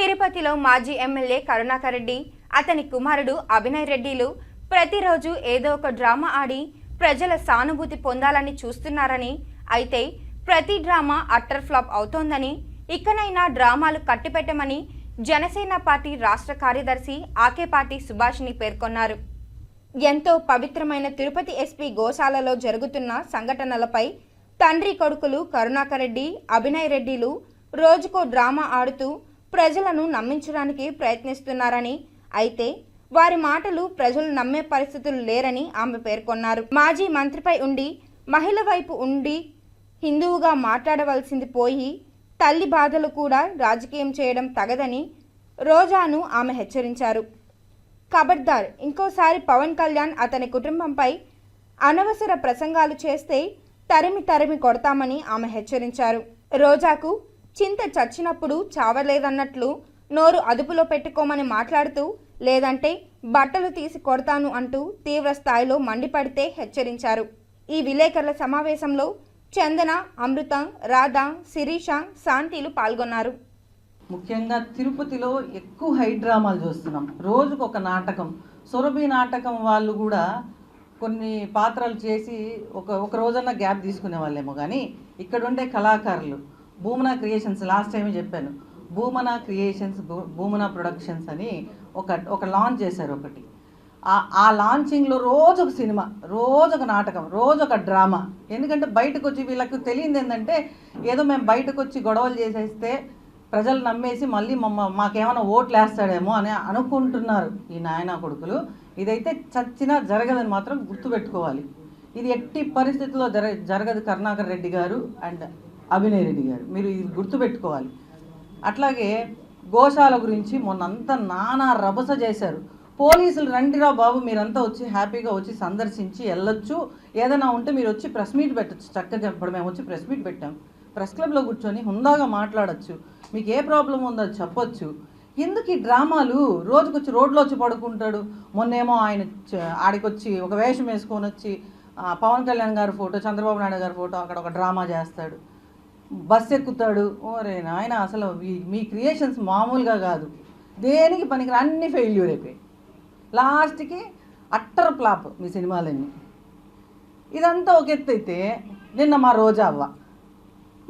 తిరుపతిలో మాజీ ఎమ్మెల్యే కరుణాకర్ రెడ్డి అతని కుమారుడు అభినయ్ రెడ్డిలు ప్రతిరోజు ఏదో ఒక డ్రామా ఆడి ప్రజల సానుభూతి పొందాలని చూస్తున్నారని అయితే ప్రతి డ్రామా అట్టర్ ఫ్లాప్ అవుతోందని ఇకనైనా డ్రామాలు కట్టిపెట్టమని జనసేన పార్టీ రాష్ట్ర కార్యదర్శి ఆకేపాటి సుభాష్ని పేర్కొన్నారు. ఎంతో పవిత్రమైన తిరుపతి ఎస్పీ గోశాలలో జరుగుతున్న సంఘటనలపై తండ్రి కొడుకులు కరుణాకర్ రెడ్డి అభినయ్ రెడ్డిలు రోజుకో డ్రామా ఆడుతూ ప్రజలను నమ్మించడానికి ప్రయత్నిస్తున్నారని. అయితే వారి మాటలు ప్రజలు నమ్మే పరిస్థితులు లేరని ఆమె పేర్కొన్నారు. మాజీ మంత్రిపై ఉండి మహిళ వైపు ఉండి హిందువుగా మాట్లాడవలసింది పోయి తల్లి బాధలు కూడా రాజకీయం చేయడం తగదని రోజాను ఆమె హెచ్చరించారు. ఖబర్దార్ ఇంకోసారి పవన్ కళ్యాణ్ అతని కుటుంబంపై అనవసర ప్రసంగాలు చేస్తే తరిమి తరిమి కొడతామని ఆమె హెచ్చరించారు. రోజాకు చింత చచ్చినప్పుడు చావలేదన్నట్లు నోరు అదుపులో పెట్టుకోమని మాట్లాడుతూ లేదంటే బట్టలు తీసి కొడతాను అంటూ తీవ్ర స్థాయిలో మండిపడితే హెచ్చరించారు. ఈ విలేకరుల సమావేశంలో చందన అమృత రాధ శిరీష శాంతిలు పాల్గొన్నారు. ముఖ్యంగా తిరుపతిలో ఎక్కువ హై డ్రామాలు చూస్తున్నాం. రోజుకు ఒక నాటకం. సురభి నాటకం వాళ్ళు కూడా కొన్ని పాత్రలు చేసి ఒక ఒక రోజన్నా గ్యాప్ తీసుకునే వాళ్ళేమో కానీ ఇక్కడ ఉండే కళాకారులు. భూమనా క్రియేషన్స్ లాస్ట్ టైం చెప్పాను. భూమనా క్రియేషన్స్ భూమనా ప్రొడక్షన్స్ అని ఒక ఒక లాంచ్ చేశారు ఒకటి. ఆ- లాంచింగ్లో రోజు ఒక సినిమా రోజు ఒక నాటకం రోజు ఒక డ్రామా. ఎందుకంటే బయటకు వచ్చి వీళ్ళకి తెలియదు ఏంటంటే ఏదో మేము బయటకు వచ్చి గొడవలు చేసేస్తే ప్రజలు నమ్మేసి మళ్ళీ మమ్మ మాకేమైనా ఓట్లు వేస్తాడేమో అని అనుకుంటున్నారు ఈ నాయనా కొడుకులు. ఇదైతే చచ్చినా జరగదని మాత్రం గుర్తుపెట్టుకోవాలి. ఇది ఎట్టి పరిస్థితుల్లో జర జరగదు కరుణాకర్ రెడ్డి గారు. అండ్ అభినయ్ రెడ్డి గారు. మీరు ఇది గుర్తుపెట్టుకోవాలి. అట్లాగే గోశాల గురించి మొన్నంతా నానా రభస చేశారు. పోలీసులు రండిరా బాబు మీరంతా వచ్చి హ్యాపీగా వచ్చి సందర్శించి వెళ్ళొచ్చు. ఏదైనా ఉంటే మీరు వచ్చి ప్రెస్ మీట్ పెట్టచ్చు. చక్కగా ఇప్పుడు మేము వచ్చి ప్రెస్ మీట్ పెట్టాం. ప్రెస్ క్లబ్లో కూర్చొని హుందాగా మాట్లాడచ్చు. మీకు ఏ ప్రాబ్లం ఉందో చెప్పొచ్చు. ఎందుకు ఈ డ్రామాలు? రోజుకొచ్చి రోడ్లో వచ్చి పడుకుంటాడు. మొన్నేమో ఆయన ఆడికొచ్చి ఒక వేషం వేసుకొని వచ్చి పవన్ కళ్యాణ్ గారి ఫోటో చంద్రబాబు నాయుడు గారి ఫోటో అక్కడ ఒక డ్రామా చేస్తాడు. బస్ ఎక్కుతాడు ఓరే నాయన అసలు మీ క్రియేషన్స్ మామూలుగా కాదు. దేనికి పనికి అన్ని ఫెయిల్యూర్ అయిపోయాయి. లాస్ట్కి అట్టర్ ప్లాప్ మీ సినిమాలన్నీ. ఇదంతా ఒక ఎత్తు అయితే నిన్న మా రోజా అవ్వ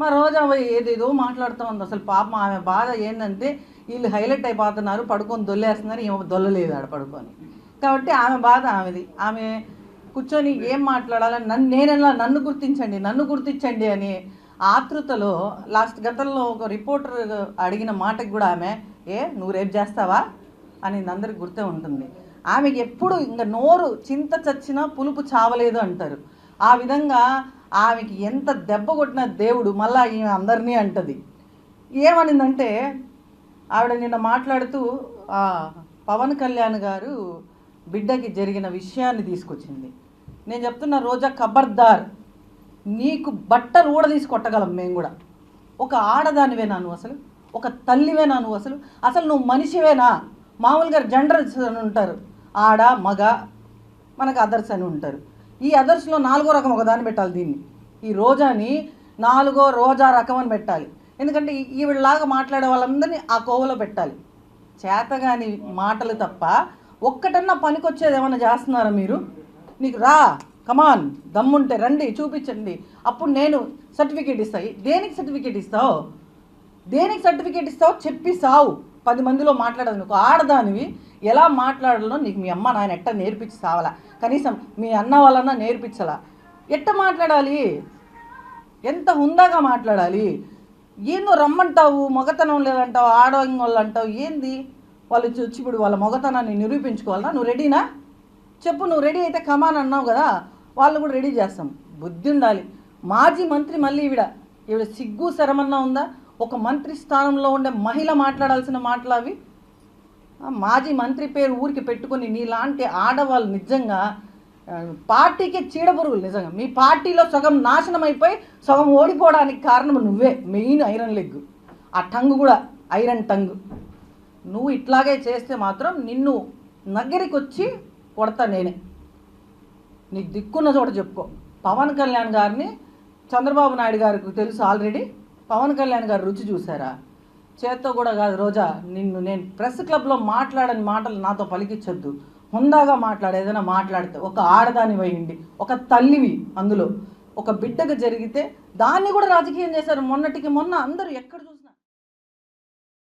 మా రోజా అవ్వ ఏదేదో మాట్లాడుతూ ఉంది. అసలు పాపం ఆమె బాధ ఏంటంటే వీళ్ళు హైలైట్ అయిపోతున్నారు పడుకొని దొల్లేస్తున్నారు ఏమో దొల్లలేదు ఆడ పడుకొని. కాబట్టి ఆమె బాధ ఆమెది. ఆమె కూర్చొని ఏం మాట్లాడాలని నన్ను నేనెలా నన్ను గుర్తించండి నన్ను గుర్తించండి అని ఆతృతలో లాస్ట్ గతంలో ఒక రిపోర్టర్ అడిగిన మాటకి కూడా ఆమె ఏ నువ్వు రేపు చేస్తావా? అని అందరికి గుర్తే ఉంటుంది. ఆమెకి ఎప్పుడు ఇంకా నోరు చింత చచ్చినా పులుపు చావలేదు అంటారు. ఆ విధంగా ఆమెకి ఎంత దెబ్బ కొట్టిన దేవుడు మళ్ళా ఈమె అందరినీ అంటది. ఏమనిందంటే ఆవిడ నిన్న మాట్లాడుతూ పవన్ కళ్యాణ్ గారు బిడ్డకి జరిగిన విషయాన్ని తీసుకొచ్చింది. నేను చెప్తున్న రోజా ఖబర్దార్ నీకు బట్టలు ఊడదీసి కొట్టగలం మేము కూడా. ఒక ఆడదానివేనా నువ్వు అసలు. ఒక తల్లివేనా నువ్వు అసలు. అసలు నువ్వు మనిషివేనా? మామూలుగా జెండర్స్ అని ఉంటారు. ఆడ మగ మనకు అదర్స్ అని ఉంటారు. ఈ అదర్స్లో నాలుగో రకం ఒక దాన్ని పెట్టాలి దీన్ని. ఈ రోజాని నాలుగో రోజా రకం అని పెట్టాలి. ఎందుకంటే ఈవిడలాగా మాట్లాడే వాళ్ళందరినీ ఆ కోవలో పెట్టాలి. చేతగాని మాటలు తప్ప ఒక్కటన్నా పనికొచ్చేది ఏమైనా చేస్తున్నారా మీరు? నీకు రా. కమాన్ దమ్ముంటే రండి చూపించండి. అప్పుడు నేను సర్టిఫికేట్ ఇస్తాయి దేనికి సర్టిఫికేట్ ఇస్తావు? దేనికి సర్టిఫికేట్ ఇస్తావు? చెప్పి సావు. పది మందిలో మాట్లాడదు నువ్వు. ఆడదానివి ఎలా మాట్లాడాలో నీకు మీ అమ్మ నాయన ఎట్ట నేర్పించి సావాలా? కనీసం మీ అన్న వాళ్ళన్నా నేర్పించాలా? ఎట్ట మాట్లాడాలి? ఎంత హుందాగా మాట్లాడాలి? ఏందో రమ్మంటావు మొగతనం లేదంటావు ఆడవాళ్ళు అంటావు ఏంది? వాళ్ళు వచ్చి ఇప్పుడు వాళ్ళ మొగతనాన్ని నిరూపించుకోవాలన్నా నువ్వు రెడీనా చెప్పు నువ్వు రెడీ అయితే కమాన్ అన్నావు కదా. వాళ్ళు కూడా రెడీ చేస్తాం. బుద్ధి ఉండాలి. మాజీ మంత్రి మళ్ళీ ఈవిడ ఈవిడ సిగ్గు శరమన్నా ఉందా? ఒక మంత్రి స్థానంలో ఉండే మహిళ మాట్లాడాల్సిన మాటలు అవి. మాజీ మంత్రి పేరు ఊరికి పెట్టుకొని నీలాంటి ఆడవాళ్ళు నిజంగా పార్టీకి చీడపురుగులు నిజంగా. మీ పార్టీలో సగం నాశనం అయిపోయి సగం ఓడిపోవడానికి కారణం నువ్వే. Main iron leg. ఆ టంగ్ కూడా ఐరన్ టంగ్. నువ్వు ఇట్లాగే చేస్తే మాత్రం నిన్ను నగ్గరికి వచ్చి కొడతా నేనే. నీ దిక్కున్న చోట చెప్పుకో. పవన్ కళ్యాణ్ గారిని చంద్రబాబు నాయుడు గారికి తెలుసు ఆల్రెడీ. పవన్ కళ్యాణ్ గారు రుచి చూసారా చేత్తో కూడా కాదు రోజా నిన్ను నేను ప్రెస్ క్లబ్లో మాట్లాడని మాటలు నాతో పలికించొద్దు హుందాగా మాట్లాడు ఏదైనా మాట్లాడితే. ఒక ఆడదాని వేయండి ఒక తల్లివి అందులో. ఒక బిడ్డకు జరిగితే దాన్ని కూడా రాజకీయం చేశారు. మొన్నటికి మొన్న అందరూ ఎక్కడ చూసి